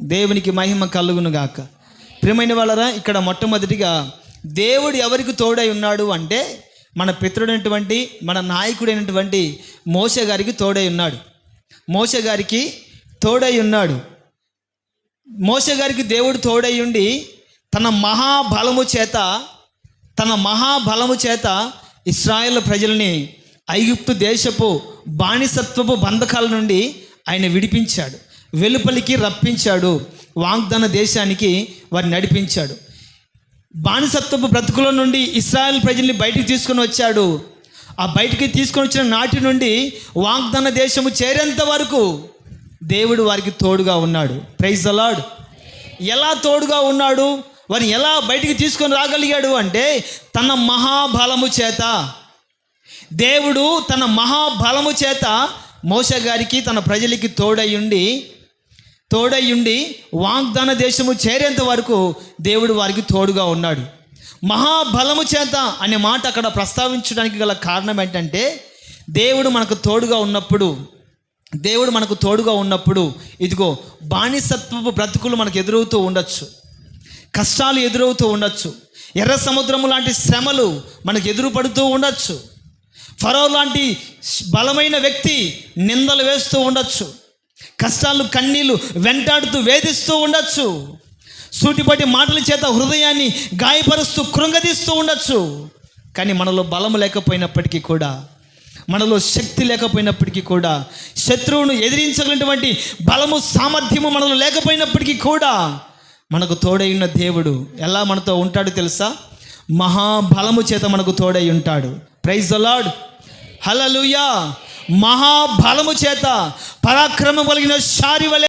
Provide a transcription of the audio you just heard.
దేవునికి మహిమ కలుగును గాక. ప్రియమైన వాళ్ళరా ఇక్కడ మొట్టమొదటిగా దేవుడు ఎవరికి తోడై ఉన్నాడు అంటే మన పితృడైనటువంటి మన నాయకుడైనటువంటి మోస గారికి తోడై ఉన్నాడు. మోస గారికి తోడై ఉన్నాడు. మోస గారికి దేవుడు తోడై ఉండి తన మహాబలము చేత తన మహాబలము చేత ఇస్రాయేల్ ప్రజల్ని ఐగుప్తు దేశపు బానిసత్వపు బంధకాల నుండి ఆయన విడిపించాడు. వెలుపలికి రప్పించాడు. వాగ్దాన దేశానికి వారిని నడిపించాడు. బానిసత్వపు బ్రతుకుల నుండి ఇస్రాయల్ ప్రజల్ని బయటికి తీసుకొని వచ్చాడు. ఆ బయటికి తీసుకొని వచ్చిన నాటి నుండి వాగ్దాన దేశము చేరేంత వరకు దేవుడు వారికి తోడుగా ఉన్నాడు. ప్రైజ్ అలాడ్ ఎలా తోడుగా ఉన్నాడు? వారిని ఎలా బయటికి తీసుకొని రాగలిగాడు అంటే తన మహాబలము చేత. దేవుడు తన మహాబలము చేత మోస గారికి తన ప్రజలకి తోడై ఉండి తోడయ్యుండి వాగ్దాన దేశము చేరేంత వరకు దేవుడు వారికి తోడుగా ఉన్నాడు. మహాబలము చేత అనే మాట అక్కడ ప్రస్తావించడానికి గల కారణం ఏంటంటే దేవుడు మనకు తోడుగా ఉన్నప్పుడు దేవుడు మనకు తోడుగా ఉన్నప్పుడు ఇదిగో బానిసత్వపు బ్రతుకులు మనకు ఎదురవుతూ ఉండొచ్చు. కష్టాలు ఎదురవుతూ ఉండొచ్చు. ఎర్ర సముద్రము లాంటి శ్రమలు మనకు ఎదురు పడుతూ ఉండొచ్చు. ఫరో లాంటి బలమైన వ్యక్తి నిందలు వేస్తూ ఉండొచ్చు. కష్టాలు కన్నీళ్ళు వెంటాడుతూ వేధిస్తూ ఉండొచ్చు. సూటిపటి మాటల చేత హృదయాన్ని గాయపరుస్తూ కృంగదీస్తూ ఉండొచ్చు. కానీ మనలో బలము లేకపోయినప్పటికీ కూడా మనలో శక్తి లేకపోయినప్పటికీ కూడా శత్రువును ఎదిరించగలిగినటువంటి బలము సామర్థ్యము మనలో లేకపోయినప్పటికీ కూడా మనకు తోడైన దేవుడు ఎలా మనతో ఉంటాడు తెలుసా? మహాబలము చేత మనకు తోడై ఉంటాడు. ప్రైజ్ అలాడ్ హలలుయా మహాబలము చేత పరాక్రమం కలిగిన శారి